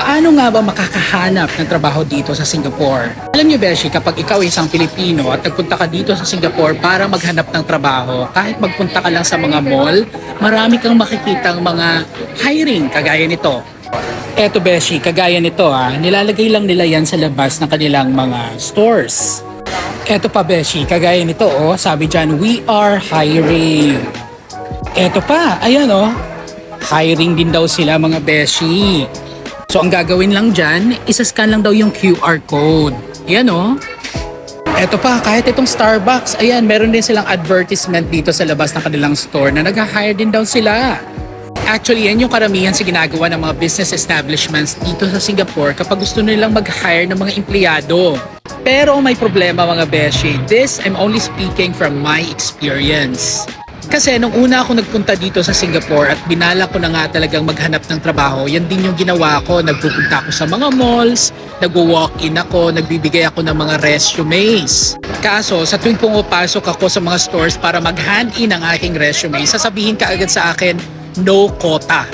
Paano nga ba makakahanap ng trabaho dito sa Singapore? Alam niyo, Beshi, kapag ikaw ay isang Pilipino at nagpunta ka dito sa Singapore para maghanap ng trabaho, kahit magpunta ka lang sa mga mall, marami kang makikitang mga hiring kagaya nito. Eto, Beshi, kagaya nito ha, nilalagay lang nila yan sa labas ng kanilang mga stores. Eto pa, Beshi, kagaya nito oh, sabi dyan, we are hiring. Eto pa, ayan oh, hiring din daw sila mga Beshi. So ang gagawin lang dyan, isa-scan lang daw yung QR code. Yan oh. Eto pa, kahit itong Starbucks, ayan, meron din silang advertisement dito sa labas ng kanilang store na nag-hire din daw sila. Actually, yan yung karamihan sa ginagawa ng mga business establishments dito sa Singapore kapag gusto nilang mag-hire ng mga empleyado. Pero may problema mga beshi. This, I'm only speaking from my experience. Kasi nung una ako nagpunta dito sa Singapore at binala ko na nga talagang maghanap ng trabaho, yan din yung ginawa ko. Nagpupunta ako sa mga malls, nagwo-walk-in ako, nagbibigay ako ng mga resumes. Kaso, sa tuwing pumapasok ako sa mga stores para mag-hand in ang aking resume, sasabihin ka agad sa akin, no quota.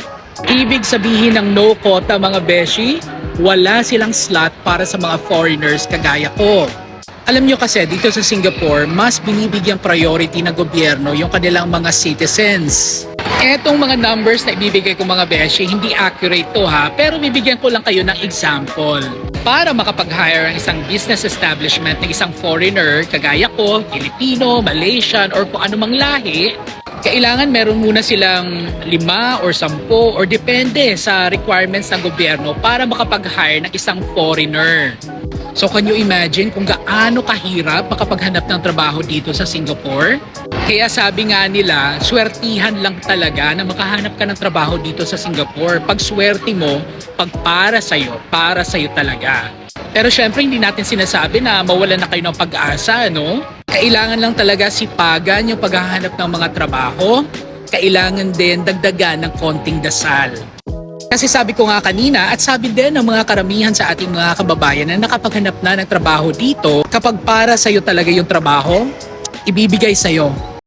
Ibig sabihin ng no quota mga beshi, wala silang slot para sa mga foreigners kagaya ko. Alam nyo kasi dito sa Singapore, mas binibigyang priority ng gobyerno yung kanilang mga citizens. Etong mga numbers na ibibigay ko mga beshi, hindi accurate to ha, pero bibigyan ko lang kayo ng example. Para makapag-hire ang isang business establishment ng isang foreigner, kagaya ko, Filipino, Malaysian, or kung anumang lahi, kailangan meron muna silang lima or sampo or depende sa requirements ng gobyerno para makapag-hire ng isang foreigner. So can you imagine kung gaano kahirap makapaghanap ng trabaho dito sa Singapore? Kaya sabi nga nila, swertihan lang talaga na makahanap ka ng trabaho dito sa Singapore. Pag swerte mo, pag para sa'yo, para sa'yo talaga. Pero syempre hindi natin sinasabi na mawalan na kayo ng pag-asa, no? Kailangan lang talaga sipagan yung paghahanap ng mga trabaho. Kailangan din dagdagan ng konting dasal. Kasi sabi ko nga kanina at sabi din ng mga karamihan sa ating mga kababayan na nakapaghanap na ng trabaho dito, kapag para sa'yo talaga yung trabaho, ibibigay sa'yo